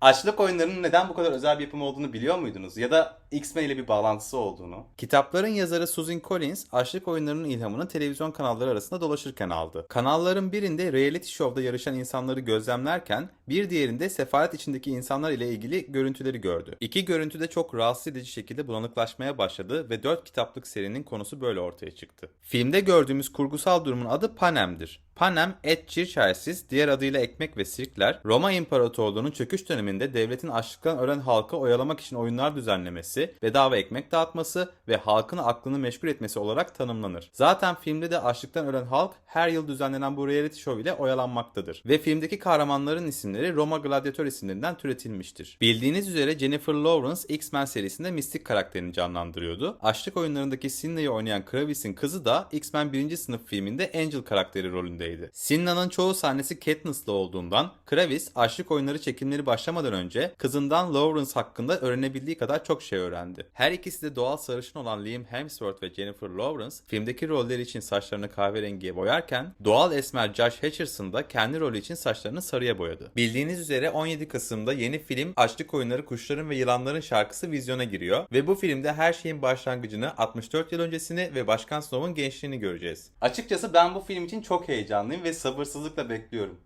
Açlık oyunlarının neden bu kadar özel bir yapım olduğunu biliyor muydunuz? Ya da X-Men ile bir bağlantısı olduğunu? Kitapların yazarı Susan Collins, açlık oyunlarının ilhamını televizyon kanalları arasında dolaşırken aldı. Kanalların birinde reality show'da yarışan insanları gözlemlerken, bir diğerinde sefalet içindeki insanlar ile ilgili görüntüleri gördü. İki görüntü de çok rahatsız edici şekilde bulanıklaşmaya başladı ve 4 kitaplık serinin konusu böyle ortaya çıktı. Filmde gördüğümüz kurgusal durumun adı Panem'dir. Panem, et çirçersiz, diğer adıyla ekmek ve sirkler, Roma İmparatorluğu'nun çöküş döneminde devletin açlıktan ölen halkı oyalamak için oyunlar düzenlemesi, bedava ekmek dağıtması ve halkın aklını meşgul etmesi olarak tanımlanır. Zaten filmde de açlıktan ölen halk her yıl düzenlenen bu reality show ile oyalanmaktadır. Ve filmdeki kahramanların isimleri Roma Gladiator isimlerinden türetilmiştir. Bildiğiniz üzere Jennifer Lawrence X-Men serisinde Mystic karakterini canlandırıyordu. Açlık oyunlarındaki Sinna'yı oynayan Kravis'in kızı da X-Men 1. sınıf filminde Angel karakteri rolündeydi. Sinna'nın çoğu sahnesi Katniss'la olduğundan Kravis açlık oyunları çekimleri başlamadan önce kızından Lawrence hakkında öğrenebildiği kadar çok şey öğrendi. Her ikisi de doğal sarışın olan Liam Hemsworth ve Jennifer Lawrence filmdeki rolleri için saçlarını kahverengiye boyarken doğal esmer Josh Hutcherson da kendi rolü için saçlarını sarıya boyadı. Bildiğiniz üzere 17 Kasım'da yeni film Açlık Oyunları Kuşların ve Yılanların şarkısı vizyona giriyor ve bu filmde her şeyin başlangıcını 64 yıl öncesini ve Başkan Snow'un gençliğini göreceğiz. Açıkçası ben bu film için çok heyecanlıyım ve sabırsızlıkla bekliyorum.